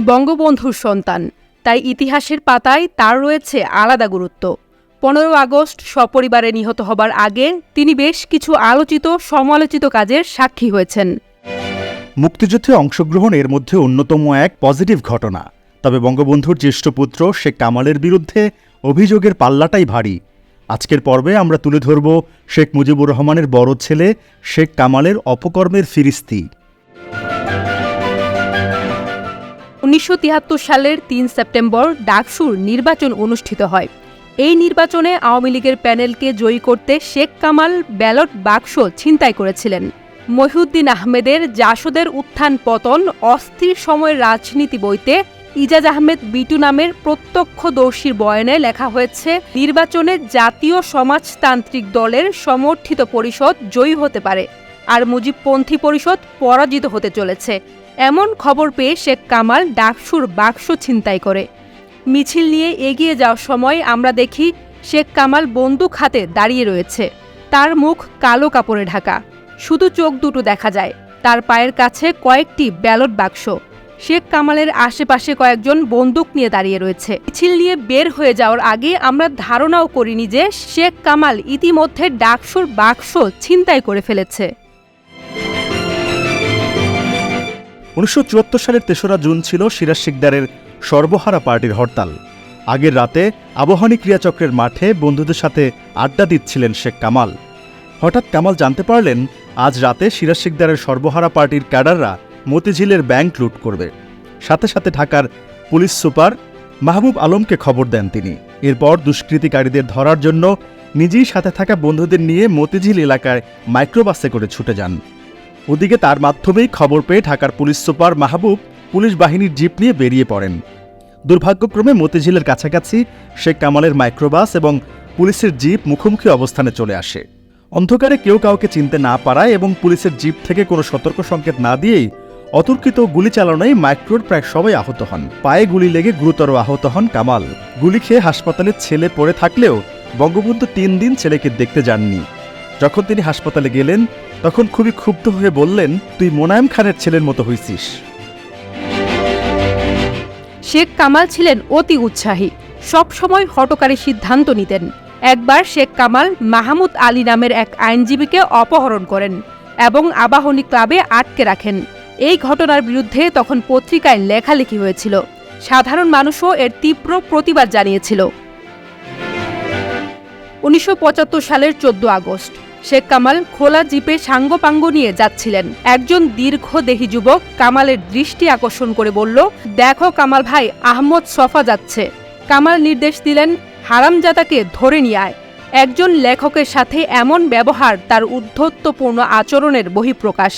বঙ্গবন্ধুর সন্তান। তাই ইতিহাসের পাতায় তার রয়েছে আলাদা গুরুত্ব। পনেরো আগস্ট সপরিবারে নিহত হবার আগে তিনি বেশ কিছু আলোচিত, সমালোচিত কাজের সাক্ষী হয়েছেন। মুক্তিযুদ্ধে অংশগ্রহণ এর মধ্যে অন্যতম এক পজিটিভ ঘটনা। তবে বঙ্গবন্ধুর জ্যেষ্ঠ পুত্র শেখ কামালের বিরুদ্ধে অভিযোগের পাল্লাটাই ভারী। আজকের পর্বে আমরা তুলে ধরব শেখ মুজিবুর রহমানের বড় ছেলে শেখ কামালের অপকর্মের ফিরিস্তি। উনিশশো তিয়াত্তর সালের তিন সেপ্টেম্বর ডাকসুর নির্বাচন অনুষ্ঠিত হয়। এই নির্বাচনে আওয়ামী লীগের প্যানেলকে জয়ী করতে শেখ কামাল ব্যালট বাক্স ছিনতাই করেছিলেন। মহিউদ্দিন আহমেদের জাসদের উত্থান পতন, অস্থির সময়ের রাজনীতি বইতে ইজাজ আহমেদ বিটু নামের প্রত্যক্ষদর্শীর বয়ানে লেখা হয়েছে, নির্বাচনে জাতীয় সমাজতান্ত্রিক দলের সমর্থিত পরিষদ জয়ী হতে পারে। আর মুজিবপন্থী পরিষদ পরাজিত হতে চলেছে। এমন খবর পেয়ে শেখ কামাল ডাকসুর বাক্স ছিনতাই করে। মিছিল নিয়ে এগিয়ে যাওয়ার সময় আমরা দেখি শেখ কামাল বন্দুক হাতে দাঁড়িয়ে রয়েছে। তার মুখ কালো কাপড়ে ঢাকা। শুধু চোখ দুটো দেখা যায়। তার পায়ের কাছে কয়েকটি ব্যালট বাক্স। শেখ কামালের আশেপাশে কয়েকজন বন্দুক নিয়ে দাঁড়িয়ে রয়েছে। মিছিল নিয়ে বের হয়ে যাওয়ার আগে আমরা ধারণাও করিনি যে শেখ কামাল ইতিমধ্যে ডাকসুর বাক্স ছিনতাই করে ফেলেছে। উনিশশো চুয়াত্তর সালের তেসরা জুন ছিল সিরাজ শিকদারের সর্বহারা পার্টির হরতাল। আগের রাতে আবহানী ক্রিয়াচক্রের মাঠে বন্ধুদের সাথে আড্ডা দিচ্ছিলেন শেখ কামাল। হঠাৎ কামাল জানতে পারলেন, আজ রাতে সিরাজ শিকদারের সর্বহারা পার্টির ক্যাডাররা মতিঝিলের ব্যাংক লুট করবে। সাথে সাথে ঢাকার পুলিশ সুপার মাহবুব আলমকে খবর দেন তিনি। এরপর দুষ্কৃতিকারীদের ধরার জন্য নিজেই সাথে থাকা বন্ধুদের নিয়ে মতিঝিল এলাকায় মাইক্রোবাসে করে ছুটে যান। ওদিকে তার মাধ্যমেই খবর পেয়ে ঢাকার পুলিশ সুপার মাহবুব পুলিশ বাহিনীর জিপ নিয়ে বেরিয়ে পড়েন। দুর্ভাগ্যক্রমে মতিঝিলের কাছাকাছি শেখ কামালের মাইক্রোবাস এবং পুলিশের জিপ মুখোমুখি অবস্থানে চলে আসে। অন্ধকারে কেউ কাউকে চিনতে না পারায় এবং পুলিশের জিপ থেকে কোনো সতর্ক সংকেত না দিয়েই অতর্কিত গুলি চালানোয় মাইক্রোর প্রায় সবাই আহত হন। পায়ে গুলি লেগে গুরুতর আহত হন কামাল। গুলি খেয়ে হাসপাতালে ছেলে পড়ে থাকলেও বঙ্গবন্ধু তিন দিন ছেলেকে দেখতে যাননি। যখন তিনি হাসপাতালে গেলেন তখন খুবই ক্ষুব্ধ হয়ে বললেন, তুই মোনায়েম খানের ছেলের মতো হইছিস। শেখ কামাল ছিলেন অতি উৎসাহী। সবসময় হটকারী সিদ্ধান্ত নিতেন। একবার শেখ কামাল মাহমুদ আলী নামের এক আইনজীবীকে অপহরণ করেন এবং আবাহনী ক্লাবে আটকে রাখেন। এই ঘটনার বিরুদ্ধে তখন পত্রিকায় লেখালেখি হয়েছিল। সাধারণ মানুষও এর তীব্র প্রতিবাদ জানিয়েছিল। উনিশশো পঁচাত্তর সালের চোদ্দ আগস্ট। শেখ কামাল খোলা জিপে সাঙ্গপাঙ্গ নিয়ে যাচ্ছিলেন। একজন দীর্ঘদেহী যুবক কামালের দৃষ্টি আকর্ষণ করে বলল, দেখো কামাল ভাই, আহমদ সফা যাচ্ছে। কামাল নির্দেশ দিলেন, হারামজাদাকে ধরে নিয়ে আয়। একজন লেখকের সাথে এমন ব্যবহার তার উদ্ধত্তপূর্ণ আচরণের বহিঃপ্রকাশ।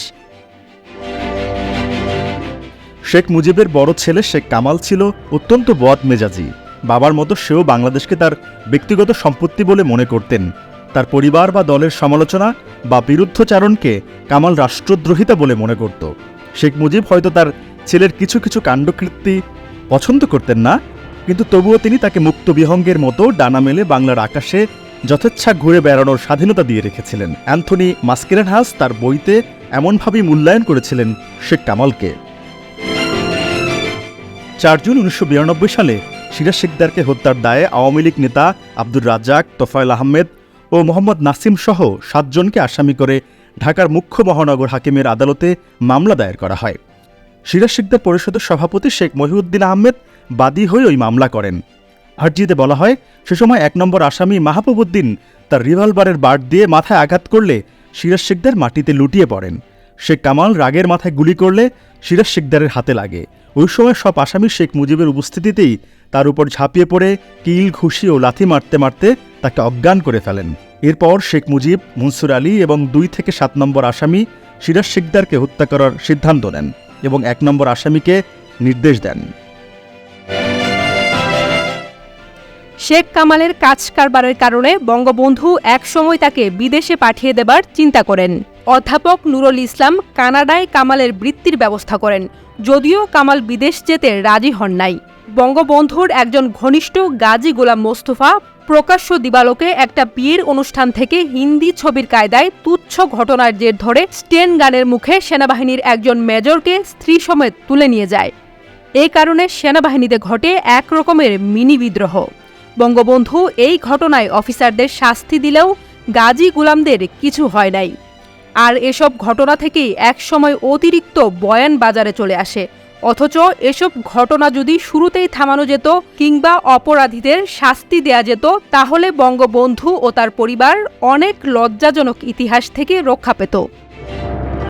শেখ মুজিবের বড় ছেলে শেখ কামাল ছিল অত্যন্ত বদ মেজাজি বাবার মতো সেও বাংলাদেশকে তার ব্যক্তিগত সম্পত্তি বলে মনে করতেন। তার পরিবার বা দলের সমালোচনা বা বিরুদ্ধচারণকে কামাল রাষ্ট্রদ্রোহিতা বলে মনে করত। শেখ মুজিব হয়তো তার ছেলের কিছু কিছু কাণ্ডকৃত্তি পছন্দ করতেন না, কিন্তু তবুও তিনি তাকে মুক্ত বিহঙ্গের মতো ডানা মেলে বাংলার আকাশে যথেচ্ছা ঘুরে বেড়ানোর স্বাধীনতা দিয়ে রেখেছিলেন। অ্যান্থনি মাস্কেরেনহাস তার বইতে এমনভাবেই মূল্যায়ন করেছিলেন শেখ কামালকে। চার জুন উনিশশো বিরানব্বই সালে সিরাজ শিকদারকে হত্যার দায়ে আওয়ামী লীগ নেতা আব্দুর রাজ্জাক, তোফায়েল আহমেদ ও মোহাম্মদ নাসিম সহ সাতজনকে আসামি করে ঢাকার মুখ্য মহানগর হাকিমের আদালতে মামলা দায়ের করা হয়। সিরাজ শিকদার পরিষদের সভাপতি শেখ মহিউদ্দিন আহমেদ বাদী হয়ে ওই মামলা করেন। আর্জিতে বলা হয়, সে সময় এক নম্বর আসামি মাহবুবুদ্দিন তার রিভলভারের বাট দিয়ে মাথায় আঘাত করলে সিরাজ শিকদার মাটিতে লুটিয়ে পড়েন। শেখ কামাল রাগের মাথায় গুলি করলে সিরাজ শিকদারের হাতে লাগে। ওই সময় সব আসামি শেখ মুজিবের উপস্থিতিতেই তার উপর ঝাঁপিয়ে পড়ে, কিল, ঘুষি ও লাথি মারতে মারতে তাকে অজ্ঞান করে ফেলেন। এরপর শেখ মুজিব, মনসুর আলী এবং দুই থেকে সাত নম্বর আসামি সিরাজ শিকদারকে হত্যা করার সিদ্ধান্ত নেন এবং এক নম্বর আসামিকে নির্দেশ দেন। শেখ কামালের কাজ কারবারের কারণে বঙ্গবন্ধু একসময় তাকে বিদেশে পাঠিয়ে দেবার চিন্তা করেন। অধ্যাপক নুরুল ইসলাম কানাডায় কামালের বৃত্তির ব্যবস্থা করেন, যদিও কামাল বিদেশ যেতে রাজি হন নাই। বঙ্গবন্ধুর একজন ঘনিষ্ঠ গাজী গোলাম মোস্তফা প্রকাশ্য দিবালোকে একটা বিয়ের অনুষ্ঠান থেকে হিন্দি ছবির কায়দায় তুচ্ছ ঘটনার জের ধরে স্টেন গানের মুখে সেনাবাহিনীর একজন মেজরকে স্ত্রী সমেত তুলে নিয়ে যায়। এ কারণে সেনাবাহিনীতে ঘটে এক রকমের মিনি বিদ্রোহ। বঙ্গবন্ধু এই ঘটনায় অফিসারদের শাস্তি দিলেও গাজী গুলামদের কিছু হয় নাই। আর এসব ঘটনা থেকেই একসময় অতিরিক্ত বয়ান বাজারে চলে আসে। অথচ এসব ঘটনা যদি শুরুতেই থামানো যেত কিংবা অপরাধীদের শাস্তি দেয়া যেত, তাহলে বঙ্গবন্ধু ও তার পরিবার অনেক লজ্জাজনক ইতিহাস থেকে রক্ষা পেত।